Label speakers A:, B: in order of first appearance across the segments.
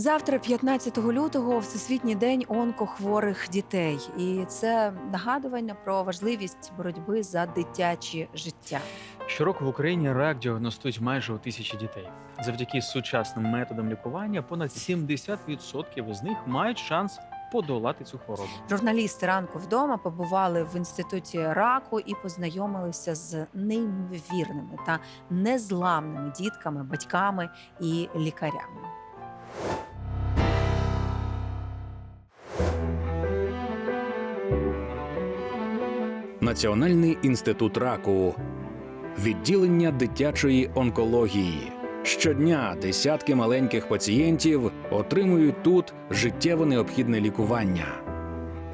A: Завтра, 15 лютого, всесвітній день онкохворих дітей, і це нагадування про важливість боротьби за дитяче життя.
B: Щороку в Україні рак діагностують майже у тисячі дітей. Завдяки сучасним методам лікування понад 70% із них мають шанс подолати цю хворобу.
A: Журналісти ранку вдома побували в інституті раку і познайомилися з неймовірними та незламними дітками, батьками і лікарями.
C: Національний інститут раку, відділення дитячої онкології. Щодня десятки маленьких пацієнтів отримують тут життєво необхідне лікування.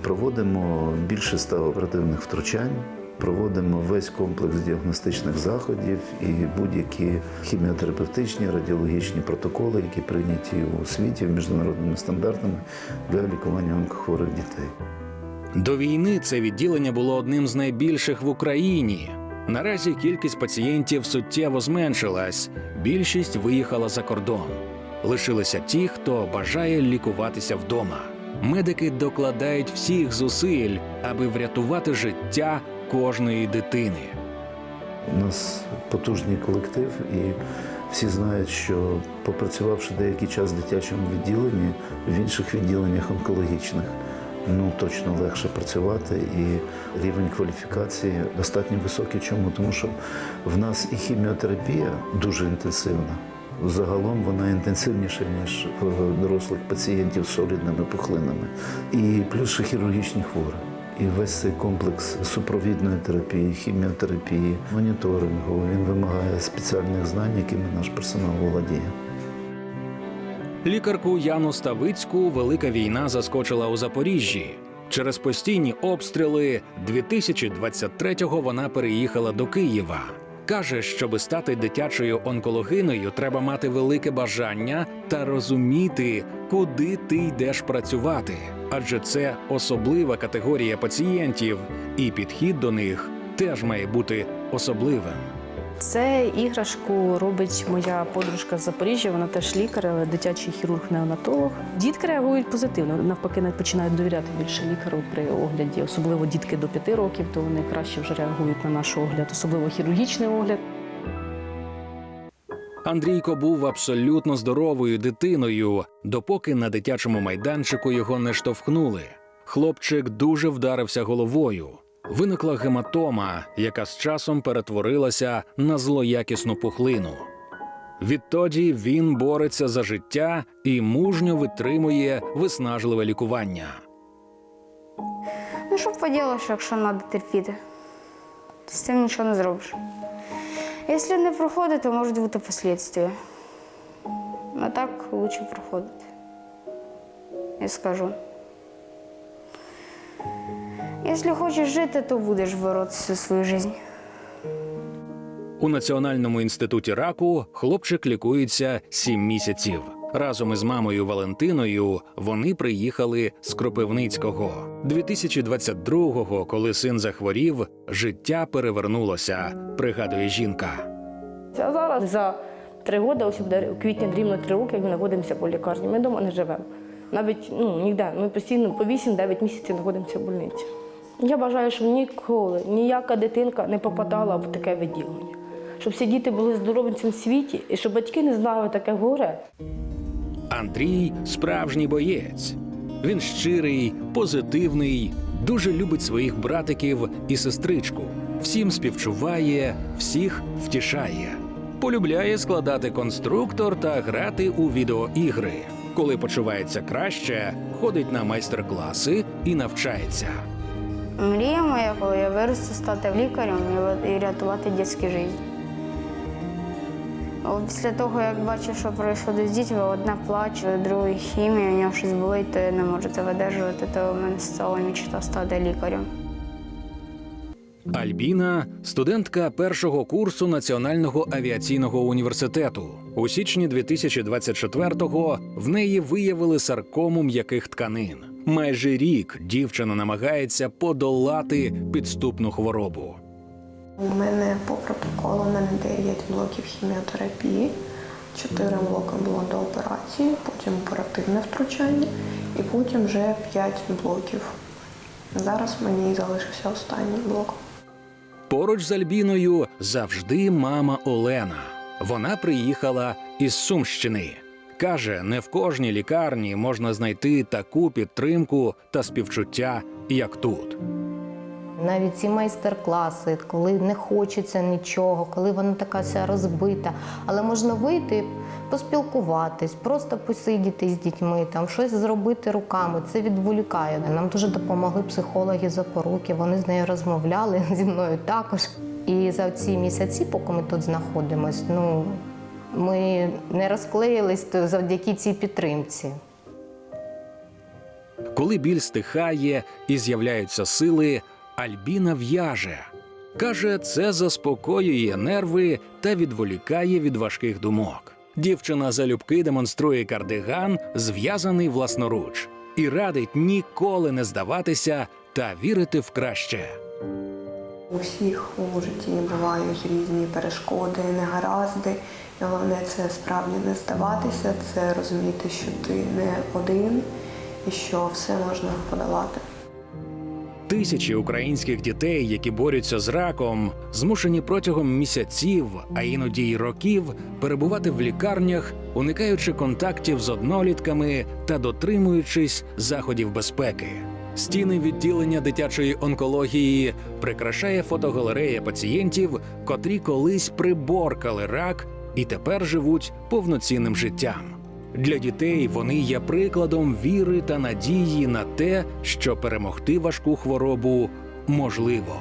D: Проводимо більше ста оперативних втручань, проводимо весь комплекс діагностичних заходів і будь-які хіміотерапевтичні, радіологічні протоколи, які прийняті у світі міжнародними стандартами для лікування онкохворих дітей.
C: До війни це відділення було одним з найбільших в Україні. Наразі кількість пацієнтів суттєво зменшилась. Більшість виїхала за кордон. Лишилися ті, хто бажає лікуватися вдома. Медики докладають всіх зусиль, аби врятувати життя кожної дитини.
D: У нас потужний колектив, і всі знають, що попрацювавши деякий час в дитячому відділенні, в інших відділеннях онкологічних, ну точно легше працювати, і рівень кваліфікації достатньо високий. Чому? Тому що в нас і хіміотерапія дуже інтенсивна. Загалом вона інтенсивніша, ніж в дорослих пацієнтів з солідними пухлинами. І плюс ще хірургічні хворі. І весь цей комплекс супровідної терапії, хіміотерапії, моніторингу він вимагає спеціальних знань, якими наш персонал володіє.
C: Лікарку Яну Ставицьку велика війна заскочила у Запоріжжі. Через постійні обстріли 2023-го вона переїхала до Києва. Каже, щоби стати дитячою онкологиною, треба мати велике бажання та розуміти, куди ти йдеш працювати. Адже це особлива категорія пацієнтів, і підхід до них теж має бути особливим.
E: Це іграшку робить моя подружка з Запоріжжя. Вона теж лікар, але дитячий хірург-неонатолог. Дітки реагують позитивно. Навпаки, починають довіряти більше лікару при огляді. Особливо дітки до 5 років, то вони краще вже реагують на наш огляд, особливо хірургічний огляд.
C: Андрійко був абсолютно здоровою дитиною, допоки на дитячому майданчику його не штовхнули. Хлопчик дуже вдарився головою. Виникла гематома, яка з часом перетворилася на злоякісну пухлину. Відтоді він бореться за життя і мужньо витримує виснажливе лікування.
F: Ну, що б поділиш, якщо треба терпіти? З цим нічого не зробиш. Якщо не проходить, то можуть бути послідствия. А так краще проходити. Я скажу. Якщо хочеш жити, то будеш боротися за свою життя.
C: У Національному інституті раку хлопчик лікується сім місяців. Разом із мамою Валентиною вони приїхали з Кропивницького. 2022-го, коли син захворів, життя перевернулося, пригадує жінка.
G: А зараз за три роки, ось буде у квітні рівно три роки, як ми знаходимося по лікарні. Ми вдома не живемо. Навіть ну, ніде. Ми постійно по 8-9 місяців знаходимося в больниці. Я бажаю, щоб ніколи ніяка дитинка не попадала в таке відділення. Щоб всі діти були здорові в цьому світі і щоб батьки не знали таке горе.
C: Андрій справжній боєць. Він щирий, позитивний, дуже любить своїх братиків і сестричку. Всім співчуває, всіх втішає. Полюбляє складати конструктор та грати у відеоігри. Коли почувається краще, ходить на майстер-класи і навчається.
F: Мрія моя, коли я виросту, стати лікарем і- рятувати дитячі життя. Після того, як бачу, що відбувається з дітьми, одна плаче, друга хімія, у нього щось болить, то я не можу це видержувати, то в мене стала мечта стати лікарем.
C: Альбіна студентка першого курсу Національного авіаційного університету. У січні 2024-го в неї виявили саркому м'яких тканин. Майже рік дівчина намагається подолати підступну хворобу.
H: У мене по протоколу у мене 9 блоків хіміотерапії, 4 блоки було до операції. потім оперативне втручання і потім вже 5 блоків. Зараз мені залишився останній блок.
C: Поруч з Альбіною завжди мама Олена. Вона приїхала із Сумщини. Каже, не в кожній лікарні можна знайти таку підтримку та співчуття, як тут.
I: Навіть ці майстер-класи, коли не хочеться нічого, коли вона така вся розбита, але можна вийти, поспілкуватись, просто посидіти з дітьми, там щось зробити руками. Це відволікає. Нам дуже допомогли психологи запоруки. Вони з нею розмовляли зі мною також. І за ці місяці, поки ми тут знаходимось, ну ми не розклеїлись то завдяки цій підтримці.
C: Коли біль стихає і з'являються сили, Альбіна в'яже. Каже, це заспокоює нерви та відволікає від важких думок. Дівчина залюбки демонструє кардиган, зв'язаний власноруч, і радить ніколи не здаватися та вірити в краще.
H: У всіх у житті бувають різні перешкоди, негаразди. Головне це справді не здаватися, це розуміти, що ти не один і що все можна подолати.
C: Тисячі українських дітей, які борються з раком, змушені протягом місяців, а іноді й років, перебувати в лікарнях, уникаючи контактів з однолітками та дотримуючись заходів безпеки. Стіни відділення дитячої онкології прикрашає фотогалерея пацієнтів, котрі колись приборкали рак і тепер живуть повноцінним життям. Для дітей вони є прикладом віри та надії на те, що перемогти важку хворобу можливо.